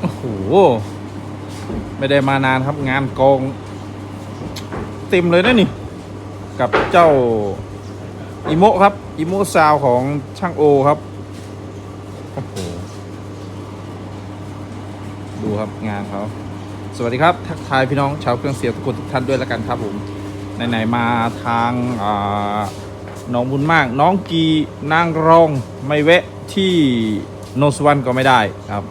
โอ้โห ไม่ได้มานานครับงานกอง เต็มเลยนะนี่ กับเจ้าอิโมครับอิโมซาวของช่างโอครับโอ้โหดูครับงานเขาสวัสดีครับ ทักทายพี่น้องชาวเครื่องเสียงทุกคนทุกท่านด้วยแล้วกันครับผมไหนๆมาทางน้องบุญมาก น้องกีนางรองไม่แวะที่โนสวันก็ไม่ได้ครับ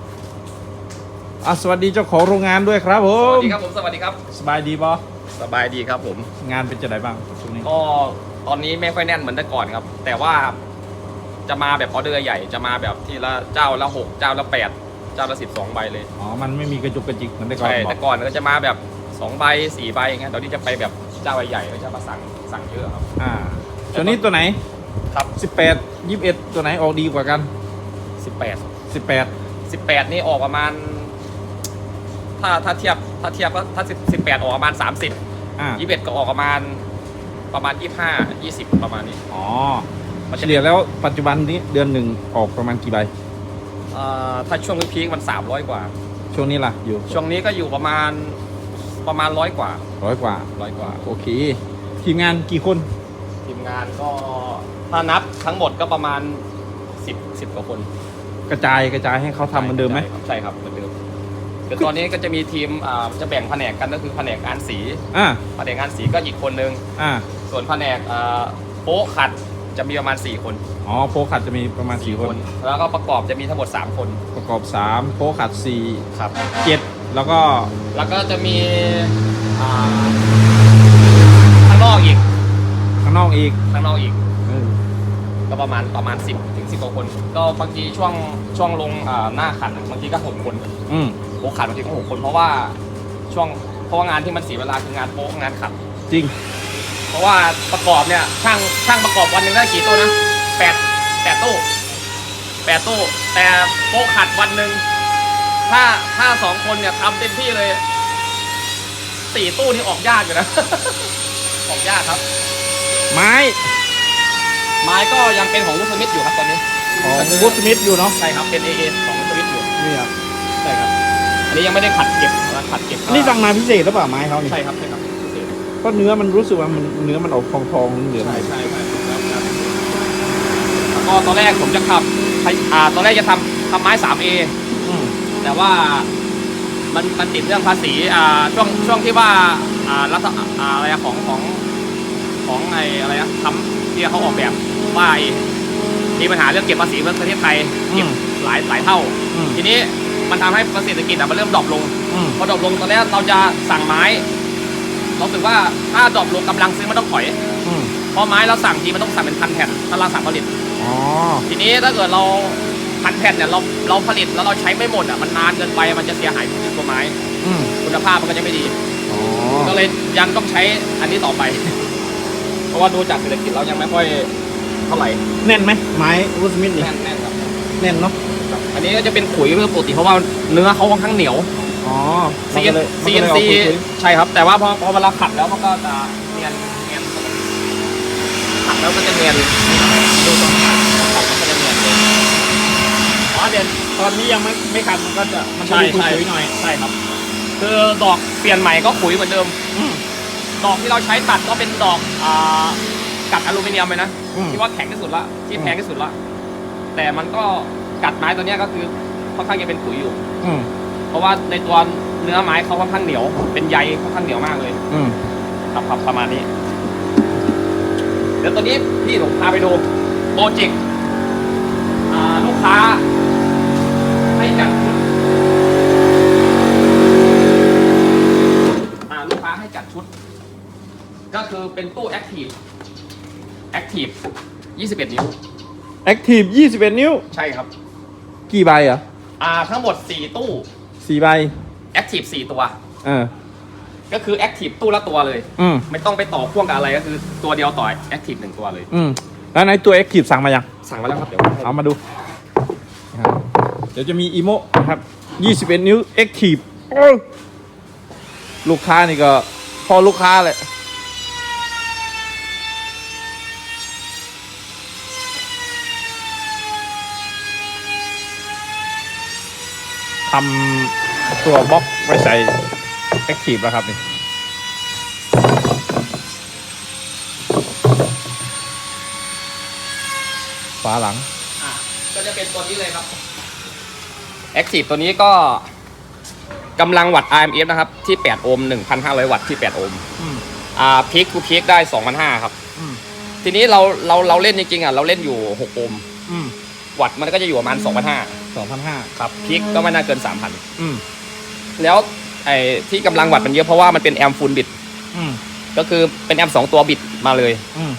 อะสวัสดีเจ้าของโรงงานด้วยครับผสวัมสดีครับผมสวัสดีครับ สบายดีปะสบายดีครับผม งานเป็นจะไหนบ้างช่วงนี้ก็ตอนนี้ไม่ค่อยแน่นเหมือนแต่ก่อนครับ แต่ว่าจะมาแบบออเดอร์ใหญ่จะมาแบบทีละเจ้าละหกเจ้าละแปดเจ้าละสิบสองใบเลยอ๋อมันไม่มีกระจุกกระจิกเหมือนแต่ก่อนใช่บอแต่กก่อนก็จะมาแบบสองใบสี่ใบอย่างเงี้ยตอนนี้จะไปแบบเจ้าใหญ่ๆก็จะมาสั่งสั่งเยอะครับ อ่าตัวนี้ตัวไหนครับ 18 21 ตัวไหนออกดีกว่ากัน สิบแปด18 สิบแปดนี่ออกประมาณ ถ้าถ้าเทียบถ้าเทียบก็ถ้าสิบแปดออกประมาณสามสิบอ่ายี่สิบเอ็ดก็ออกประมาณประมาณยี่ห้ายี่สิบประมาณนี้ อ๋อเฉลี่ยแล้วปัจจุบันนี้เดือนหนึ่งออกประมาณกี่ใบเอ่อถ้าช่วงพีคๆมันสามร้อยกว่า ช่วงนี้ล่ะอยู่ช่วงนี้ก็อยู่ประมาณประมาณร้อยกว่าร้อยกว่าร้อยกว่า โอเค ทีมงานกี่คน ทีมงานก็ถ้านับทั้งหมดก็ประมาณสิบสิบกว่าคน กระจายกระจายให้เขาทำเหมือนเดิมไหมใช่ครับเหมือนเดิม เดี๋ยวตอนนี้ก็จะมีทีมอ่าจะแบ่งแผนกกันก็คือแผนกงานสีอ่าแผนกงานสีก็อีกคนนึง อ่าส่วนแผนกอ่าโป๊ะขัดจะมีประมาณ 4 คนอ๋อโปรขัดจะมีประมาณ4คน แล้วก็ประกอบจะมีทั้งหมด 3 คน ประกอบ3โปรขัดครับ4 7แล้วก็แล้วก็จะมีอ่าข้างนอกอีกข้างนอกอีกข้างนอกอีก เออก็ประมาณประมาณ 10 ถึง 10กว่าคน ก็บางทีช่วงช่วงลงอ่าหน้าขันบางทีก็6คน อืม โป๊ะขัดบางทีก็6คน เพราะว่าช่วงเพราะว่างานที่มันเสียเวลาคืองานโป๊ะงานขัดจริง เพราะว่าประกอบเนี่ยช่างช่างประกอบวันหนึ่งได้กี่ตู้นะแปดแปดตู้แปดตู้แต่โป๊ะขัดวันหนึ่งถ้าถ้าสองคนเนี่ยทำเต็มที่เลยสี่ตู้นี่ออกยากอยู่นะ ออกยากครับ ไม้ ไม้ก็ยังเป็นของวุฒสมิธอยู่ครับตอนนี้ของวูดสมิธอยู่เนาะใช่ครับเป็น AA ของวุฒสมิธอยู่นี่ครับใช่ครับ อันนี้ยังไม่ได้ขัดเก็บนะขัดเก็บนี่สั่งมาพิเศษหรือเปล่าไม้เขานี่ใช่ครับใช่ครับพิเศษเพราะเนื้อมันรู้สึกว่ามันเนื้อมันออกทองทองๆเหลืองๆใช่ใช่ใช่ครับครับแล้วก็ตอนแรกผมจะขับอ่าตอนแรกจะทำทำไม้ 3A อืมแต่ว่ามันมันติดเรื่องภาษีอ่าช่วงช่วงที่ว่าอ่ารัฐอ่าอะไรอะของของของไออะไรนะทำที่เขาออกแบบว่าไอ้มีปัญหาเรื่องเก็บภาษีเมืองประเทศไทยเก็บหลายหลายเท่าอืมทีนี้ มันทำให้เศรษฐกิจอะมันเริ่มดรอปลง อืม พอดรอปลงตอนแรกเราจะสั่งไม้ เรารู้สึกว่าถ้าดรอปลงกำลังซื้อมันต้องถอย อืมเพราะไม้เราสั่งทีมันต้องสั่งเป็นพันแผ่นถ้าเราสั่งผลิต อ๋อ ทีนี้ถ้าเกิดเราพันแผ่นเนี่ยเราเราผลิตแล้วเราใช้ไม่หมดอะมันนานเกินไปมันจะเสียหายตัวไม้อืมคุณภาพมันก็จะไม่ดี อ๋อ ก็เลยยังต้องใช้อันนี้ต่อไป เพราะว่าดูจากเศรษฐกิจเรายังไม่ค่อยเท่าไหร่แน่นไหมไม้วูดสมิธนี่แน่นแน่นครับ แน่นเนาะอั นนี้ก็จะเป็นขุยเรื่องปกติเพราะว่าเนื้อเขาค่อนข้างเหนียว อ๋อมันก็เลยมันซีก็เอ็นเลยออกซีคุยใช่ครับ แต่ว่าพอพอเวลาขัดแล้วมันก็จะเนียนเนียนขัดแล้วก็จะเนียนดูตรงขัดมันก็จะเนียนเลยอ๋อเดี๋ยวตอนนี้ยังไม่ไม่ขัดมันก็จะมันจะใช่มีคุใช่ยๆหน่อยใช่ครับ คือดอกเปลี่ยนใหม่ก็ขุยเหมือนเดิมอืมดอกที่เราใช้ตัดก็เป็นดอกอ่ากัดอลูมิเนียมเลยนะอืมที่ว่าแข็งที่สุดละที่แพงที่สุดละแต่มันก็ กัดไม้ตัวเนี้ยก็คือค่อนข้างจะเป็นขุยอยู่ อืมเพราะว่าในตัวเนื้อไม้เขาค่อนข้างเหนียว เป็นใยค่อนข้างเหนียวมากเลย อืมครับครับประมาณนี้ เดี๋ยวตอนนี้พี่ผมพาไปดูโปรเจกต์อ่าลูกค้า ให้จัดชุดอ่าลูกค้าให้จัดชุด ก็คือเป็นตู้แอคทีฟแอคทีฟ21 นิ้วแอคทีฟ21 นิ้ว ใช่ครับ กี่ใบอะอ่าทั้งหมด 4 ตู้ สี่ใบแอคทีฟ4ตัว เออ ก็คือแอคทีฟตู้ละตัวเลย อืม ไม่ต้องไปต่อพ่วงกับอะไรก็คือตัวเดียวต่อแอคทีฟหนึ่งตัวเลย อืม แล้วไหนตัวแอคทีฟสั่งมายัง สั่งมาแล้วครับเดี๋ยวให้เอามาดูนะครับเดี๋ยวจะมีอีโมนะครับ 21 นิ้ว Active โอ้ยลูกค้านี่ก็พอลูกค้าเลย ทำตัวบล็อกไว้ใส่แอคทีฟแล้วครับนี่ฝาหลัง อะก็จะเป็นตัวนี้เลยครับ Active ตัวนี้ก็กำลังวัตต์ RMF นะครับ ที่ 8 โอห์ม1,500 วัตต์ที่ 8 โอห์มอืมอ่าพีคทูพีคได้2,500ครับ อืมทีนี้เราเราเราเล่นจริงๆอะเราเล่นอยู่ 6 โอห์มอืมวัตต์มันก็จะอยู่ประมาณ2,500 สองพันห้าครับพีคก็ไม่น่าเกิน3,000อืมแล้วไอ้ที่กำลังวัตต์มันเยอะเพราะว่ามันเป็นแอมฟูลบิดอืมก็คือเป็นแอมสองตัวบิดมาเลยอืม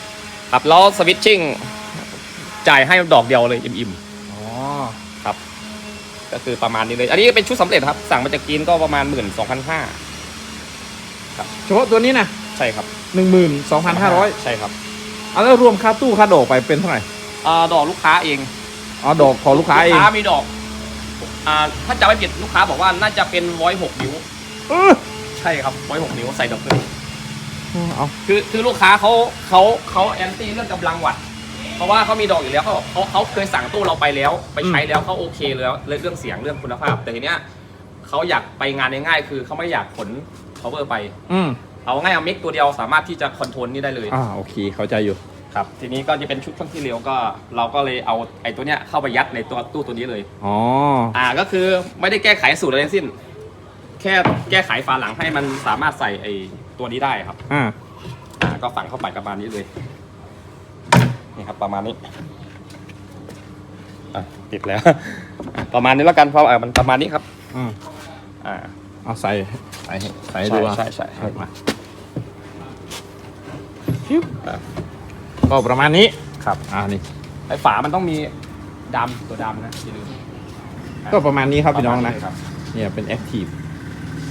ครับแล้วสวิตชิ่งจ่ายให้ดอกเดียวเลยอิ่มอ๋อๆครับ ก็คือประมาณนี้เลย อันนี้เป็นชุดสำเร็จครับ สั่งมาจากจีนก็ประมาณหมื่นสองพันห้าเฉพาะตัวนี้นะใช่ครับหนึ่งหมื่นสองพันห้าร้อยใช่ครับ เอาแล้วรวมค่าตู้ค่าดอกไปเป็นเท่าไหร่อ่าดอกลูกค้าเอง อ๋อดอกของลูกค้าเองลูกค้ามีดอก อ่า ถ้าจำไม่ผิดลูกค้าบอกว่าน่าจะเป็นร้อยหกนิ้ว เออใช่ครับร้อยหกนิ้วใส่ดอกเลยเอาคือคือลูกค้าเขาเขาเขาแอนตี้เรื่องกำลังวัตต์เพราะว่าเขามีดอกอยู่แล้วเขาเขาเขาเคยสั่งตู้เราไปแล้ว ไปใช้แล้วเขาโอเคแล้วเรื่องเสียงเรื่องคุณภาพ แต่ทีเนี้ยเขาอยากไปงานง่ายๆคือเขาไม่อยากขน cover ไป อืมเอาง่ายเอามิกตัวเดียวสามารถที่จะคอนโทรลนี่ได้เลย อ่าโอเค เข้าใจอยู่ ครับทีนี้ก็จะเป็นชุดเครื่องที่เร็วก็ เราก็เลยเอาไอ้ตัวเนี้ยเข้าไปยัดในตัวตู้ตัวนี้เลย อ๋อ อ่าก็คือไม่ได้แก้ไขสูตรอะไรทั้งสิ้น แค่แก้ไขฝาหลังให้มันสามารถใส่ไอ้ตัวนี้ได้ครับ อ่า อ่าก็ฝังเข้าไปประมาณนี้เลยนี่ครับประมาณนี้อะติดแล้ว ประมาณนี้แล้วกันเพราะเออมันประมาณนี้ครับ อืมอ่าเอาใส่ ใส่ให้ใส่ให้ใช่ดูว่าใช่ใช่เปิดมาฟิว ก็ประมาณนี้ครับอ่านี่ไอ้ฝามันต้องมีดำตัวดำนะอย่าลืมก็ประมาณนี้ครับพี่น้องปรมานะณเลยครับเนี่ยเป็นแอคทีฟ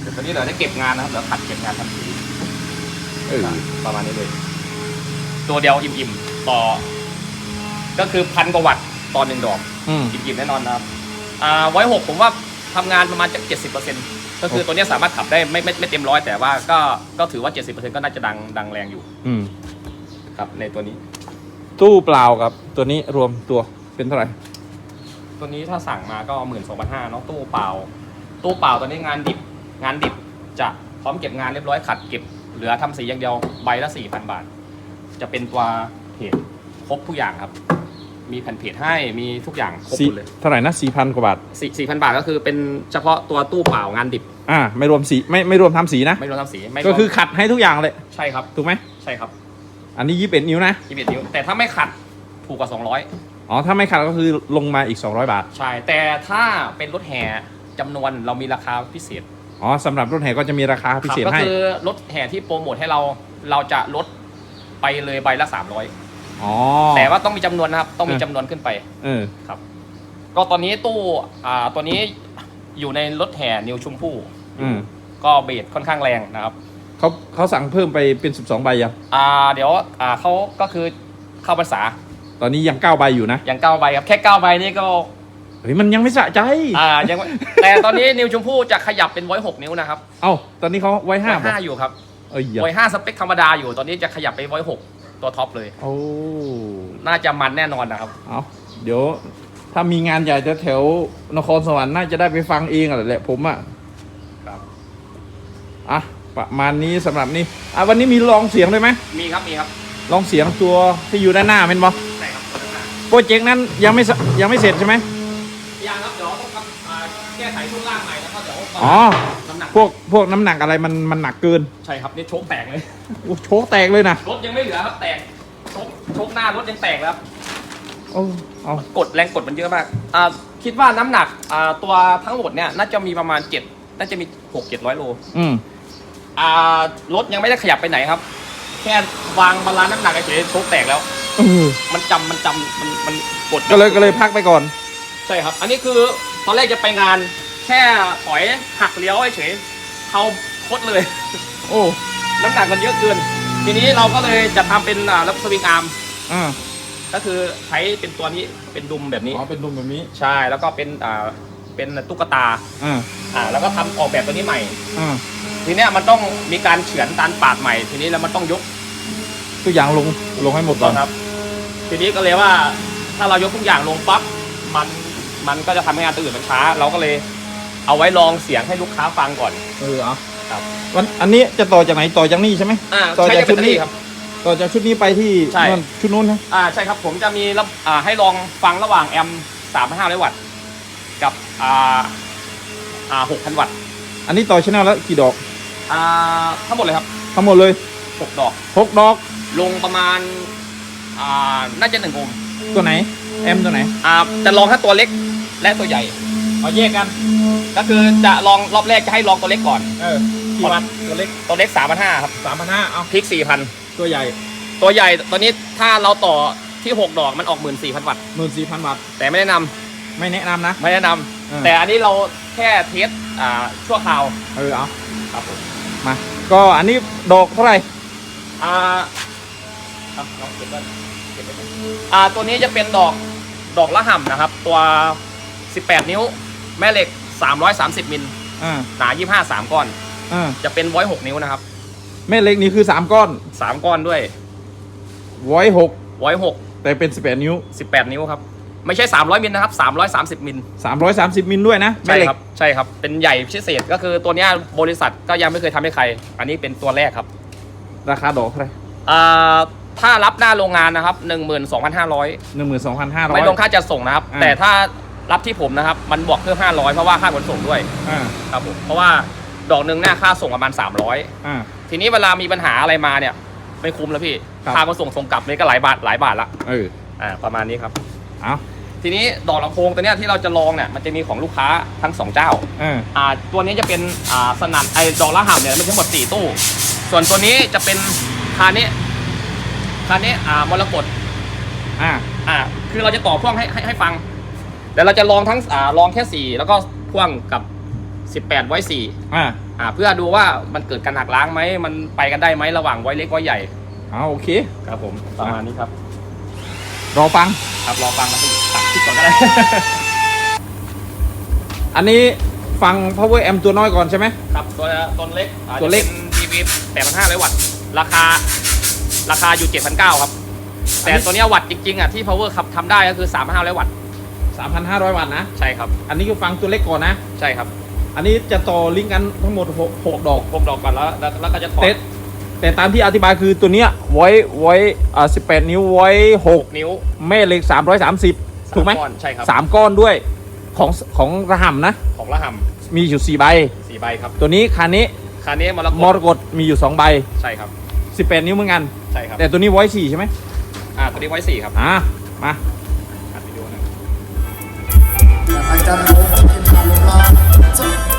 เดี๋ยวตอนนี้เราได้เก็บงานนะครับเดี๋ยวขัดเก็บงานทำสีเออประมาณนี้เลย ตัวเดียวอิ่มๆต่อ ก็คือพันกว่าวัตต์ต่อหนึ่งดอกอืมอิ่มๆแน่นอนนะครับอ่าไว้หกผมว่าทำงานประมาณจากเจ็ดสิบเปอร์เซ็นต์ก็คือตัวเนี้ยสามารถขับได้ไม่ไม่ไม่เต็มร้อยแต่ว่าก็ก็ถือว่าเจ็ดสิบเปอร์เซ็นต์ก็น่าจะดังดังแรงอยู่ อืมครับในตัวนี้ ตู้เปล่ากับตัวนี้รวมตัวเป็นเท่าไหร่ ตัวนี้ถ้าสั่งมาก็หมื่นสองพันห้าเนาะตู้เปล่า ตู้เปล่าตัวนี้งานดิบงานดิบจะพร้อมเก็บงานเรียบร้อยขัดเก็บเหลือทำสีอย่างเดียวใบละสี่พันบาท จะเป็นตัวเพจครบทุกอย่างครับ มีแผ่นเพจให้มีทุกอย่างครบหสี่มดเลยเท่าไหร่นะสี่พันกว่าบาทสี่สี่พันบาทก็คือเป็นเฉพาะตัวตู้เปล่างานดิบ อ่า ไม่รวมสีไม่ไม่รวมทำสีนะ ไม่รวมทำสีไม่รวมก็คือขัดให้ทุกอย่างเลย ใช่ครับ ถูกไหมใช่ครับ อันนี้ยี่สิบเอ็ดนิ้วนะยี่สิบนิ้วแต่ถ้าไม่ขัดถูกกว่า อ๋อ ถ้าไม่ขัดก็คือลงมาอีก 200 บาท 200 ใช่ แต่ถ้าเป็นรถแห่จำนวนเรามีราคาพิเศษอ๋อสำหรับรถแห่ก็จะมีราคาพิเศษครับให้ก็คือรถแห่ที่โปรโมทให้เราเราจะลดไปเลยใบละ 300 อ๋อแต่ว่าต้องมีจำนวนนะครับ ต้องมีเออจำนวนขึ้นไป เออครับก็ตอนนี้ตู้อ่าตัวนี้อยู่ในรถแห่นิวชุมพู่อืม ก็เบสค่อนข้างแรงนะครับ เขาเขาสั่งเพิ่มไปเป็น 12 ใบยัง อ่าเดี๋ยวอ่าเขาก็คือเข้าภาษาตอนนี้ยัง 9 ใบอยู่นะ อย่างเก้าใบครับแค่เก้าใบนี่ก็เฮ้ย มันยังไม่สะใจ อ่ายังไม่แต่ตอนนี้นิวชมพู่จะขยับเป็นไว้หกนิ้วนะครับเอ้า ตอนนี้เขาไว้ห้าไว้ห้าอยู่ครับเอ้ยอย่าไว้ห้าสเปคธรรมดาอยู่ตอนนี้จะขยับไปไว้หกตัวท็อปเลย โอ้น่าจะมันแน่นอนนะครับ เอาเดี๋ยว ถ้ามีงานใหญ่แถวๆนครสวรรค์น่าจะได้ไปฟังเองอะแหละผมอะครับ อะ ประมาณนี้สำหรับนี้อะวันนี้มีลองเสียงด้วยไหมมีครับมีครับลองเสียงตัวที่อยู่ด้านหน้าเป็นบอใช่ครับโปรเจกต์นั้นยังไม่สยังไม่เสร็จใช่ไหมยังครับเดี๋ยวต้องทำอ่าแก้ไขช่วงล่างใหม่แล้วก็เดี๋ยวอ๋อน้ำหนักพวกพวกน้ำหนักอะไรมันมันหนักเกินใช่ครับนี่โชคแตกเลยโอ้โชกแตกเลยนะรถยังไม่เหลือครับแตกโชคโชคหน้ารถยังแตกแล้วครับโอ้เอากดแรงกดมันเยอะมากอ่าคิดว่าน้ำหนักอ่าตัวทั้งหมดเนี่ยน่าจะมีประมาณเจ็ดน่าจะมีหกเจ็ดร้อยโลอืม อ่ารถยังไม่ได้ขยับไปไหนครับ แค่วางบาลานซ์น้ำหนักเฉยๆโชคแตกแล้ว เออมันจำมันจำมันมันกด ก็เลยก็เลยพักไปก่อน ใช่ครับ อันนี้คือตอนแรกจะไปงาน แค่ถอยหักเลี้ยวเฉยๆเขาคดเลย โอ้น้ำหนักมันเยอะเกิน ทีนี้เราก็เลยจะทำเป็นอ่ารับสวิงอาร์ม อ่าก็คือใช้เป็นตัวนี้เป็นดุมแบบนี้อ๋อเป็นดุมแบบนี้ ใช่ แล้วก็เป็นอ่า เป็นตุ๊กตา อ่าอ่า แล้วก็ทำออกแบบตัวนี้ใหม่ อ่าทีเนี้ยมันต้องมีการเฉือนตานปาดใหม่ ทีนี้แล้วมันต้องยกทุกอย่างลงลงให้หมดก่อน ครับ ทีนี้ก็เลยว่า ถ้าเรายกทุกอย่างลงปั๊บมันมันก็จะทำให้งานตัวอื่นมันช้า เราก็เลยเอาไว้ลองเสียงให้ลูกค้าฟังก่อน เออเอาครับ วันอันนี้จะต่อจากไหนต่อจากนี่ใช่ไหม อ่าต่อใช้จากแบชุตดเตอนี้รี่ครับต่อจากชุดนี้ไปที่ใช่ นู่นชุดนู้นนะอ่าใช่ครับผมจะมีระอ่าให้ลองฟังระหว่างแอมสามห้าร้อยวัตต์ กับอ่าอ่าหกพันวัตต์อันนี้ต่อชแนลแล้วกี่ดอกอ่าทั้งหมดเลยครับทั้งหมดเลยหกดอกหกดอก ลงประมาณอ่าน่าจะหนึ่งโอห์มตัวไหนแอมตัวไหนอ่าจะลองแค่ตัวเล็กและตัวใหญ่เอาแยกกันก็คือจะลองรอบแรกจะให้ลองตัวเล็กก่อนเออกี่วัตต์ตัวเล็กตัวเล็กสามพันห้าครับสามพันห้าเอาพลิกสี่พันตัวใหญ่ ตัวใหญ่ตัวนี้ถ้าเราต่อที่หกดอกมันออกหมื่นสี่พันวัตต์หมื่นสี่พันวัตต์แต่ไม่แนะนำ ไม่แนะนำนะ ไม่แนะนเออำแต่อันนี้เราแค่เทสอ่าชั่วคราวเออเอาครับผมมา ก็อันนี้ดอกเท่าไหร่อ่าครับลองเก็บไว้เก็บไว้ก่อนอ่าตัวนี้จะเป็นดอกดอกละห่ำนะครับ ตัว 18 นิ้ว แม่เหล็ก 330 มิลอ่าหนา25 3ก้อน อ่าจะเป็นไว้6นิ้วนะครับ แม่เหล็กนี่คือสามก้อน3 ก้อนด้วยไว้หกไว้แต่เป็นสิบแปดนิ้ว6 18 นิ้วครับ ไม่ใช่ 300 มิลนะครับ 330 มิลสามร้อยสามสิบมิลด้วยนะแม่ใช่เหล็กครับใช่ครับ เป็นใหญ่พิเศษก็คือตัวเนี้ยบริษัทก็ยังไม่เคยทำให้ใคร อันนี้เป็นตัวแรกครับราคาดอกเท่าไหร่อ่าถ้ารับหน้าโรงงานนะครับ 12,500 หนึ่งหมื่นสองพันห้าร้อย ไม่รวมค่าจัดส่งนะครับ อ่า แต่ถ้ารับที่ผมนะครับ มันบวกเพิ่ม500 เพราะว่าค่าขนส่งด้วยอ่าครับผมเพราะว่าดอกหนึ่งเนี่ยค่าส่งประมาณ 300 อ่า ทีนี้เวลามีปัญหาอะไรมาเนี่ยไม่คุ้มแล้วพี่ครับ ค่าขนส่งส่งกลับนี่ก็หลายบาทหลายบาทละเอออ่าประมาณนี้ครับ เอา ทีนี้ดอกลำโพงตัวเนี้ยที่เราจะลองเนี่ยมันจะมีของลูกค้าทั้งสองเจ้าเอออ่าตัวนี้จะเป็นอ่าสนั่นไอ้ดอกละห่ำเนี่ยมันทั้งหมด4ตู้ ส่วนตัวนี้จะเป็นคานี้คานี้อ่ามรกตอ่า อ่า คือเราจะต่อพ่วงให้ให้ให้ฟังแต่เราจะลองทั้งอ่าลองแค่4แล้วก็พ่วงกับ18ไว้4อ่า อ่า เพื่อดูว่ามันเกิดการหักล้างไหมมันไปกันได้ไหมระหว่างไว้เล็กไว้ใหญ่ เอาโอเค ครับผมประมาณนี้ครับ รอฟัง ครับรอฟังครับ ตัดคลิปก่อนก็ได้ อันนี้ฟัง power amp ตัวน้อยก่อนใช่ไหม ครับตัวตัวเล็กอ่าตัวเล็ก จะป็น TV 8,500 วัตต์ ราคา ราคาอยู่ 7,900 ครับ แต่ตัวเนี้ยวัตต์จริงๆอะที่ power ขับทำได้ก็คือ 3,500 วัตต์ 3,500 วัตต์นะ ใช่ครับ อันนี้คือฟังตัวเล็กก่อนนะ ใช่ครับอันนี้จะต่อลิงก์กันทั้งหมดหกหกดอก พวกดอกก่อนแล้วแล้วแล้วก็จะถอดแต่แต่ตามที่อธิบายคือตัวเนี้ยไว้ไว้อ่า18 นิ้วไว้นิ้ว6แม่เหล็ก330 ถูกไหมก้อนใช่ครับสามก้อนด้วยของของระห่ำนะ ของละหมีอยู่สี่ใบำสี่ใบครับตัวนี้คันนี้คันนี้มรกมตรกตมีอยู่2ใบใช่ครับ18นิ้วเหมือนกัน ใช่ครับแต่ตัวนี้ไว้4ใช่ไหมอ่าตัวนี้ไว้สี่ครับอ่ามาอัดวิดีโอหนะ อาจารย์โอ้ที่ผ่านม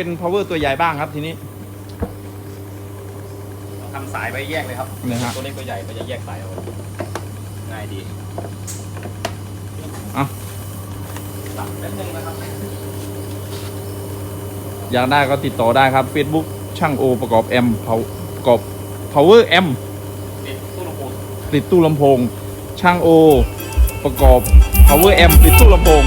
เป็น power ตัวใหญ่บ้างครับทีนี้ ทำสายไปแยกเลยครับนี่ฮะ ตัวเล็กตัวใหญ่ก็จะแยกสายเอาง่ายดีอะตัดแป๊บนึงนะครับอยากได้ก็ติดต่อได้ครับ Facebook ช่างโอประกอบแอมประกอบ power amp ติดตู้ลำโพงติดตู้ลำโพง ช่างโอ ประกอบ power amp ติดตู้ลำโพง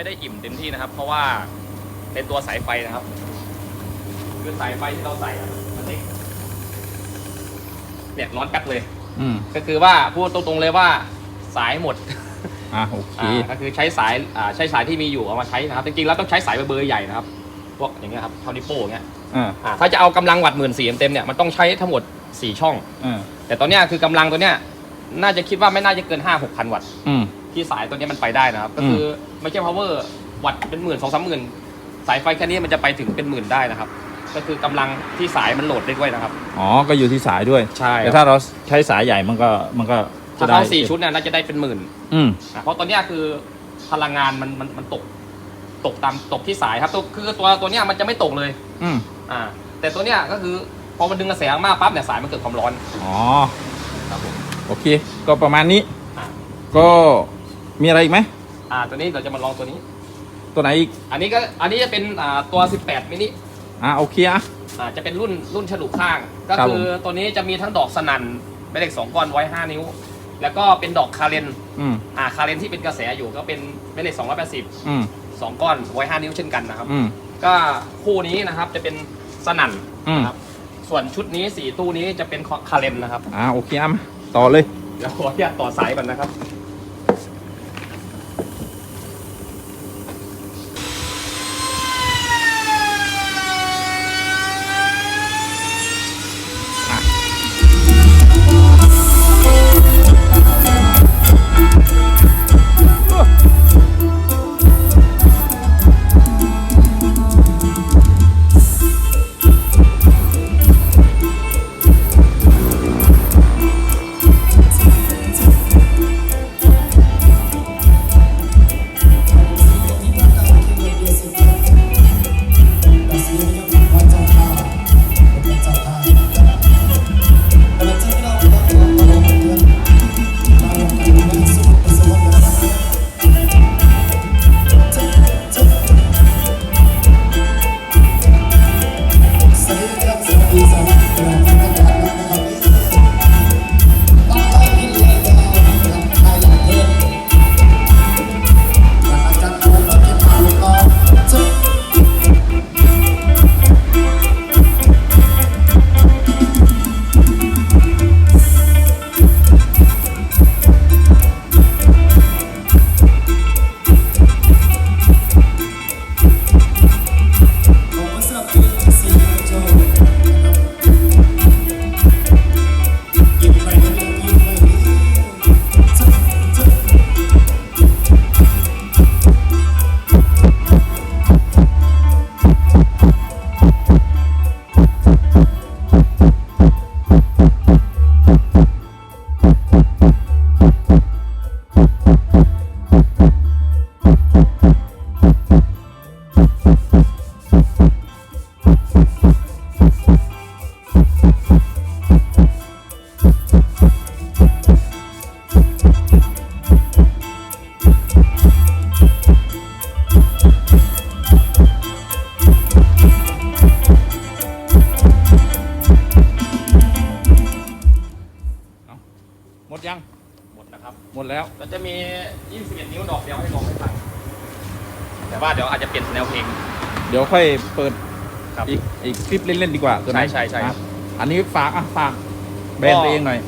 ไม่ได้อิ่มเต็มที่นะครับ เพราะว่าเป็นตัวสายไฟนะครับ คือสายไฟที่เราใส่อะมันเล็กเนี่ยร้อนกัดเลย อืมก็คือว่าพูดตรงๆเลยว่าสายหมด อะโอเค อ่าก็คือใช้สายอ่าใช้สายที่มีอยู่เอามาใช้นะครับ จริงๆแล้วต้องใช้สายเบอร์ใหญ่นะครับ พวกอย่างเงี้ยครับเท่านิ้วโป้งอย่างเงี้ยอ่าอ่าถ้าจะเอากำลังวัดหมื่นสี่เต็มๆเนี่ยมันต้องใช้ทั้งหมดสี่ช่อง อ่าแต่ตอนเนี้ยคือกำลังตัวเนี้ยน่าจะคิดว่าไม่น่าจะเกินห้าหกพันวัตต์ อืม ที่สายตัวเนี้ยมันไปได้นะครับ ก็คือไม่ใช่ power วัตต์เป็นหมื่นสองสามหมื่นสายไฟแค่นี้มันจะไปถึงเป็นหมื่นได้นะครับ ก็คือกำลังที่สายมันโหลดได้ด้วยนะครับ อ๋อ ก็อยู่ที่สายด้วย ใช่ แต่ถ้าเราใช้สายใหญ่มันก็มันก็ถ้าจะได้เอาสี่ชุดเนี่ยน่าจะได้เป็นหมื่น อืมอะเพราะตัวเนี้ยคือพลังงานมันมันมันตก ตกตามตกที่สายครับตัวคือตัวตัวเนี้ยมันจะไม่ตกเลย อืมอ่า แต่ตัวเนี้ยก็คือพอมันดึงกระแสมากปั๊บเนี่ยสายมันเกิดความร้อน อ๋อ ครับผม โอเค ก็ประมาณนี้อ่าก็ มีอะไรอีกไหมอ่าตัวนี้เราจะมาลองตัวนี้ ตัวไหนอีกอันนี้ก็อันนี้จะเป็นอ่าตัว 18มินิอะโอเคอะ อ่าจะเป็นรุ่นรุ่นฉลุข้าง ก็ครับคือตัวนี้จะมีทั้งดอกสนั่นแม่เหล็กสองก้อนไว้5นิ้ว แล้วก็เป็นดอกคาเรนอืมอ่าคาเรนที่เป็นกระแสอยู่ก็เป็นแม่เหล็ก280อืมสองก้อนไว้5นิ้วเช่นกันนะครับ อืม ก็คู่นี้นะครับจะเป็นสนั่นอืม นะครับ ส่วนชุดนี้สีตู้นี้จะเป็นคาเรนนะครับ อะโอเคอะมาต่อเลย เดี๋ยวขออนุญาตต่อสายก่อนนะครับ เปิดครับ อีกอีกคลิปเล่นๆดีกว่าตัวนั้นใช่ใช่ใช่อะอันนี้ฝากอะฝากแบรนด์ตัวเองหน่อย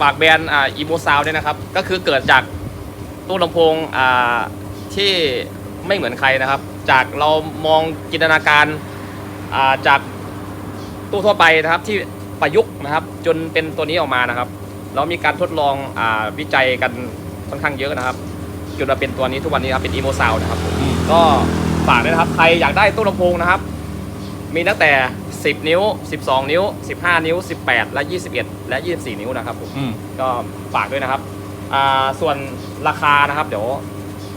ฝากแบรนด์อ่าอีโมซาวด้วยนะครับ ก็คือเกิดจากตู้ลำโพงอ่าที่ไม่เหมือนใครนะครับ จากเรามองจินตนาการอ่าจากตู้ทั่วไปนะครับที่ประยุกต์นะครับ จนเป็นตัวนี้ออกมานะครับ เรามีการทดลองอาวิจัยกันค่อนข้างเยอะนะครับจนมาเป็นตัวนี้ทุกวันนี้ครับเป็นอีโมซาวนะครับผมอืมก็ ฝากด้วยนะครับ ใครอยากได้ตู้ลำโพงนะครับ มีตั้งแต่ 10 นิ้ว 12 นิ้ว 15 นิ้ว 18 และ 21 และ 24 นิ้วนะครับผมอืม ก็ฝากด้วยนะครับอ่าส่วนราคานะครับ เดี๋ยว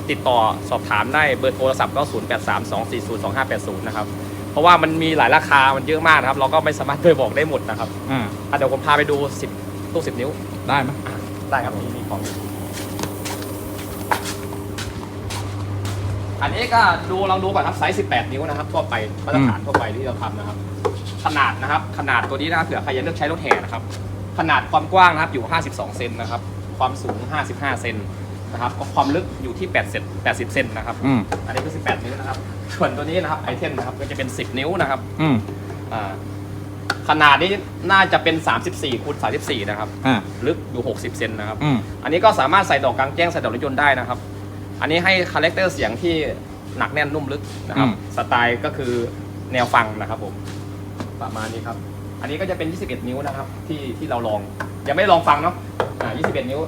ติดต่อสอบถามได้เบอร์โทรศัพท์ก็ 0 8 3 2 4 0 2 5 8 0 นะครับ เพราะว่ามันมีหลายราคา มันเยอะมากนะครับ เราก็ไม่สามารถไปบอกได้หมดนะครับอ่าอะเดี๋ยวผมพาไปดู 10 ตู้ 10 นิ้ว ได้ไหม ได้ครับมีมีของ อันนี้ก็ดูลองดูก่อนครับไซส์ 18 นิ้วนะครับทั่วไปมาตรฐานทั่วไปที่เราทำนะครับ ขนาดนะครับ ขนาดตัวนี้นะครับเผื่อใครจะเลือกใช้รถแห่นะครับ ขนาดความกว้างนะครับอยู่ 52 เซนนะครับ ความสูง 55 เซนนะครับก็ความลึกอยู่ที่8เซน80 เซนนะครับอืมอันนี้คือ 18 นิ้วนะครับ ส่วนตัวนี้นะครับไอเทมนะครับก็จะเป็น 10 นิ้วนะครับอืมอ่าขนาดนี้น่าจะเป็น 34คูณ34 นะครับอ่าลึกอยู่ 60 เซนนะครับอืมอันนี้ก็สามารถใส่ดอกกลางแจ้งใส่ดอกรถยนต์ได้นะครับ อันนี้ให้คาแรคเตอร์เสียงที่หนักแน่นนุ่มลึกนะครับ อืม สไตล์ก็คือแนวฟังนะครับผมประมาณนี้ครับ อันนี้ก็จะเป็น 21 นิ้วนะครับ ที่ที่เราลองยังไม่ได้ลองฟังเนาะอ่า21 นิ้ว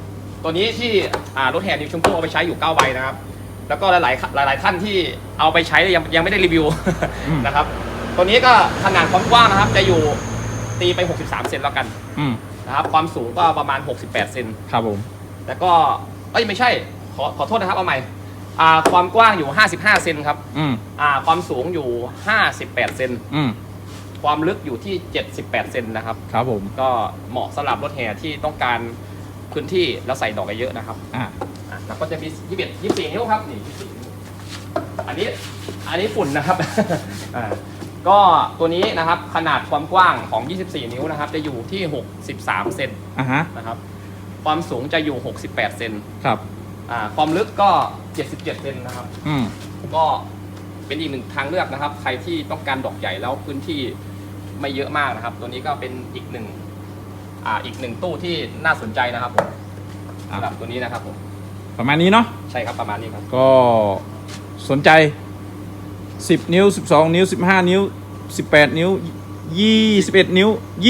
ตัวนี้ที่อ่ารถแห่นิวชมพู่เอาไปใช้อยู่ 9 ใบนะครับ แล้วก็หลายๆหลายหลาย ๆ ท่านที่เอาไปใช้ยังยังไม่ได้รีวิว อืม นะครับ ตัวนี้ก็ขนาดความกว้างนะครับ จะอยู่ตีไป 63 เซนแล้วกันอืมนะครับ ความสูงก็ประมาณ 68 เซน ครับผมแล้วก็เอ้ยไม่ใช่ข อขอโทษนะครับเอาใหม่อ่าความกว้างอยู่ 55 เซนครับอืมอ่าความสูงอยู่ 58 เซน อืมความลึกอยู่ที่ 78 เซนนะครับ ครับผม ก็เหมาะสำหรับรถแห่ที่ต้องการพื้นที่แล้วใส่ดอกเยอะๆนะครับอ่า อะแล้วก็จะมี 21 24 นิ้วครับ นี่ 24นิ้วอันนี้ อันนี้ฝุ่นนะครับ อ่า ก็ตัวนี้นะครับขนาดความกว้างของ 24 นิ้วนะครับ จะอยู่ที่ 63 เซนอ่าฮะ นะครับ ความสูงจะอยู่ 68 เซน ครับ อ่าความลึกก็ 77 เซนนะครับ อืม ก็เป็นอีกหนึ่งทางเลือกนะครับ ใครที่ต้องการดอกใหญ่แล้วพื้นที่ไม่เยอะมากนะครับ ตัวนี้ก็เป็นอีกหนึ่งอ่าอีกหนึ่งตู้ที่น่าสนใจนะครับผมอะสำหรับตัวนี้นะครับผมประมาณนี้เนาะ ใช่ครับประมาณนี้ครับ ก็สนใจ 10 นิ้ว 12 นิ้ว 15 นิ้ว 18 นิ้ว 21 นิ้ว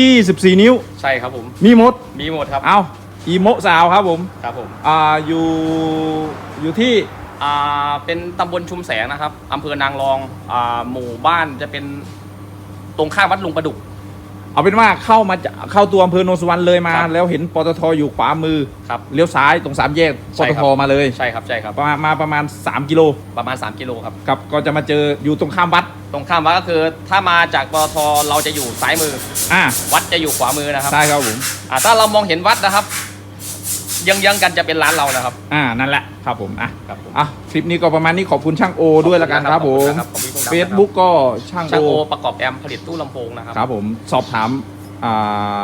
24 นิ้ว ใช่ครับผม มีหมด มีหมดครับ เอา อีโมสาวครับผมครับผมอ่าอยู่อยู่ที่อ่าเป็นตำบลชุมแสงนะครับอำเภอนางรองอ่าหมู่บ้านจะเป็นตรงข้ามวัดลุงประดุก เอาเป็นว่าเข้ามาจะเข้าตัวอำเภอโนนสุวรรณเลยมา ครับแล้วเห็นปตทอยู่ขวามือครับเลี้ยวซ้ายตรงสามแยกปใช่ตครัทบมาเลยใช่ครับใช่ครับ ประมาณมาประมาณ 3 กิโลประมาณ 3 กิโลครับกับก็จะมาเจออยู่ตรงข้ามวัดตรงข้ามวัดก็คือถ้ามาจากปตทเราจะอยู่ซ้ายมือ อ่าวัดจะอยู่ขวามือนะครับใช่ครับผม อ่าถ้าเรามองเห็นวัดนะครับ ยังยังๆกันจะเป็นร้านเรานะครับ อ่านั่นแหละครับผมอะครับผมอะคลิปนี้ก็ประมาณนี้ขอบคุณช่างโอด้วยละกันครับผมขอบคุณครับ เฟซบุ๊กก็ช่างช่างโอโอประกอบแอมผลิตตู้ลำโพงนะครับครับผมสอบถามอ่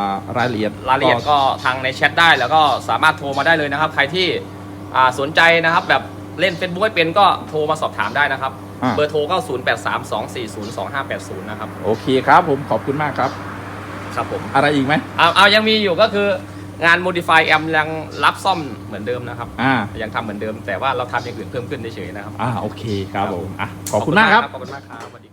ารายละเอียดรายละเอียดก็ทางในแชทได้แล้วก็สามารถโทรมาได้เลยนะครับ ใครที่อ่าสนใจนะครับแบบเล่น Facebook ไม่เป็นก็โทรมาสอบถามได้นะครับ อะเบอร์โทรก็0 8 3 2 4 0 2 5 8 0 นะครับ โอเคครับผมขอบคุณมากครับ ครับผม อะไรอีกไหม เอาเอายังมีอยู่ก็คือ งาน Modify แอมยังรับซ่อมเหมือนเดิมนะครับ อ่า ยังทำเหมือนเดิม แต่ว่าเราทำอย่างอื่นเพิ่มขึ้นเฉยๆนะครับ อ่า โอเคครับผม อะ ขอบคุณมากครับ ขอบคุณมากครับ